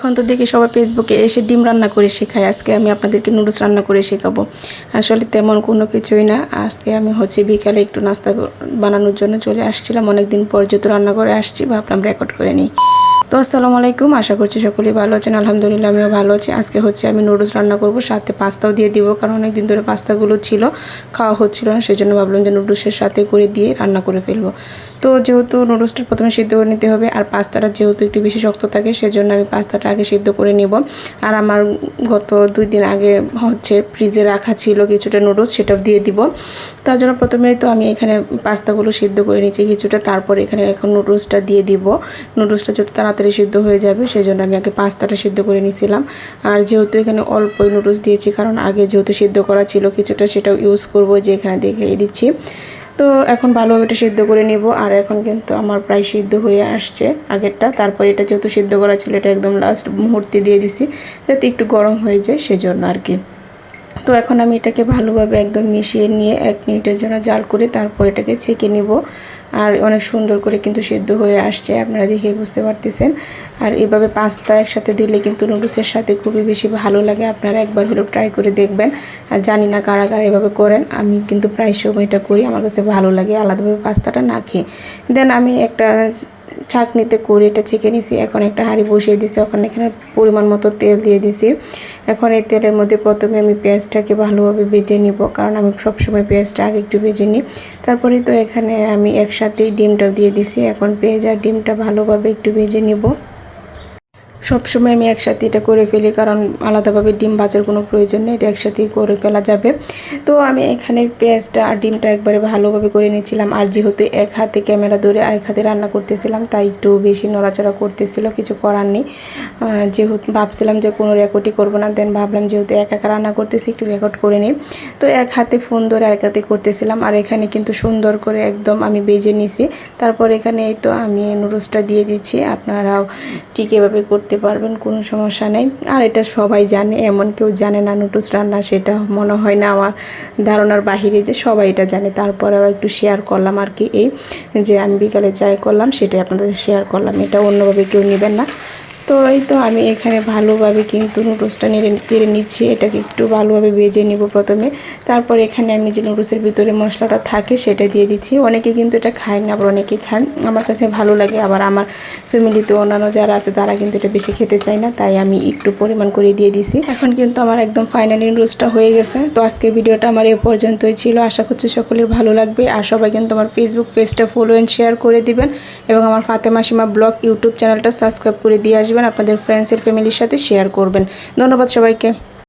এখন তো দেখি সবাই ফেসবুকে এসে ডিম রান্না করে শেখায়। আজকে আমি আপনাদেরকে নুডলস রান্না করে শেখাবো। আসলে তেমন কোনো কিছুই না। আজকে আমি হচ্ছে বিকালে একটু নাস্তা বানানোর জন্য চলে আসছিলাম। অনেকদিন পর যেহেতু রান্না করে আসছি, ভাবলাম রেকর্ড করে নিই। তো আসসালামু আলাইকুম, আশা করছি সকলেই ভালো আছেন। আলহামদুলিল্লাহ, আমিও ভালো আছি। আজকে হচ্ছে আমি নুডলস রান্না করব, সাথে পাস্তাও দিয়ে দিব, কারণ অনেক দিন ধরে পাস্তাগুলো ছিল, খাওয়া হচ্ছিল না সেই জন্য ভাবলাম যে নুডলসের সাথে করে দিয়ে রান্না করে ফেলব। তো যেহেতু নুডলসটা প্রথমে সিদ্ধ করে নিতে হবে, আর পাস্তাটা যেহেতু একটু বেশি শক্ত থাকে, সেজন্য আমি পাস্তাটা আগে সিদ্ধ করে নিব। আর আমার গত দুই দিন আগে হচ্ছে ফ্রিজে রাখা ছিল কিছুটা নুডলস, সেটাও দিয়ে দিব। তার জন্য প্রথমেই তো আমি এখানে পাস্তাগুলো সিদ্ধ করে নিচ্ছি কিছুটা, তারপর এখানে এখন নুডলসটা দিয়ে দিব। নুডলসটা যত তাড়াতাড়ি সিদ্ধ হয়ে যাবে সেই জন্য আমি আগে পাস্তাটা সিদ্ধ করে নিয়েছিলাম। আর যেহেতু এখানে অল্পই নুডলস দিয়েছি, কারণ আগে যেহেতু সিদ্ধ করা ছিল, কিছুটা সেটাও ইউজ করব যে এখানে দেখিয়ে দিচ্ছি। তো এখন ভালোভাবে এটা সিদ্ধ করে নেব, আর এখন কিন্তু আমার প্রায় সিদ্ধ হয়ে আসছে আগেরটা। তারপর এটা যেহেতু সিদ্ধ করা ছিল, এটা একদম লাস্ট মুহূর্তে দিয়ে দিছি, যাতে একটু গরম হয়ে যায়, সেজন্য আর কি। তো এখন আমি এটাকে ভালোভাবে একদম মিশিয়ে নিয়ে এক মিনিটের জন্য জাল করে তারপর এটাকে ছেঁকে নিব। আর অনেক সুন্দর করে কিন্তু সেদ্ধ হয়ে আসছে, আপনারা দেখে বুঝতে পারতেছেন। আর এভাবে পাস্তা একসাথে দিলে কিন্তু নুডলসের সাথে খুবই বেশি ভালো লাগে, আপনারা একবার হলেও ট্রাই করে দেখবেন। আর জানি না কারা কারা এভাবে করেন, আমি কিন্তু প্রায় সময় এটা করি, আমার কাছে ভালো লাগে আলাদাভাবে পাস্তাটা না খেয়ে। দেন আমি একটা ছাঁকনিতে করে এটা ছেঁকে নিছি। এখন একটা হাঁড়ি বসিয়ে দিছি। ওখানে এখানে পরিমাণ মতো তেল দিয়ে দিছি। এখন এই তেলের মধ্যে প্রথমে আমি পেঁয়াজটাকে ভালোভাবে ভেজে নিব। কারণ আমি সবসময় পেঁয়াজটা আগে একটু ভেজে নিই। তারপরে তো এখানে আমি একসাথেই ডিমটা দিয়ে দিছি। এখন পেঁয়াজ আর ডিমটা ভালোভাবে একটু ভেজে নিব। সবসময় আমি একসাথে এটা করে ফেলি, কারণ আলাদাভাবে ডিম ভাজার কোনো প্রয়োজন নেই, এটা একসাথেই করে ফেলা যাবে। তো আমি এখানে পেঁয়াজটা আর ডিমটা একবারে ভালোভাবে করে নিয়েছিলাম, আর যেহেতু এক হাতে ক্যামেরা ধরে আরেক হাতে রান্না করতেছিলাম, তাই একটু বেশি নড়াচড়া করতেছিল, কিছু করার নেই। যেহেতু ভাবছিলাম যে কোনো রেকর্ডই করব না দেন ভাবলাম যেহেতু এক একা রান্না করতেছি, একটু রেকর্ড করে নিই। তো এক হাতে ফোন ধরে আরেক হাতে করতেছিলাম, আর এখানে কিন্তু সুন্দর করে একদম আমি বেজে নিছি। তারপর এখানে এই তো আমি নুডলসটা দিয়ে দিচ্ছি, আপনারাও ঠিক এভাবে করতে পারবেন, কোনো সমস্যা নেই। আর এটা সবাই জানে, এমন কেউ জানে না, নুডলস রান্না সেটা মনে হয় না আমার ধারণার বাহিরে যে সবাই এটা জানে। তারপরেও একটু শেয়ার করলাম আর কি এই যে আমি বিকালে চাই করলাম, সেটাই আপনাদের শেয়ার করলাম। এটা অন্যভাবে কেউ নেবেন না। তো এই তো আমি এখানে ভালোভাবে কিন্তু নুডলসটা নেড়ে চেড়ে নিচ্ছি। এটাকে একটু ভালোভাবে ভেজে নিব প্রথমে। তারপর এখানে আমি যে নুডলসের ভিতরে মশলাটা থাকে সেটা দিয়ে দিচ্ছি। অনেকে কিন্তু এটা খায় না, আবার অনেকেই খায় আমার কাছে ভালো লাগে, আবার আমার ফ্যামিলিতে অন্যান্য যারা আছে, তারা কিন্তু এটা বেশি খেতে চায় না। তাই আমি একটু পরিমাণ করে দিয়ে দিছি। এখন কিন্তু আমার একদম ফাইনালি নুডলসটা হয়ে গেছে। তো আজকে ভিডিওটা আমার এ পর্যন্তই ছিল। আশা করছি সকলের ভালো লাগবে। আর সবাই কিন্তু আমার ফেসবুক পেজটা ফলো অ্যান্ড শেয়ার করে দিবেন। এবং আমার ফাতেমা সীমা ব্লগ ইউটিউব চ্যানেলটা সাবস্ক্রাইব করে দিয়ে আসবেন। আপনাদের ফ্রেন্ডসের ফ্যামিলির সাথে শেয়ার করবেন। ধন্যবাদ সবাইকে।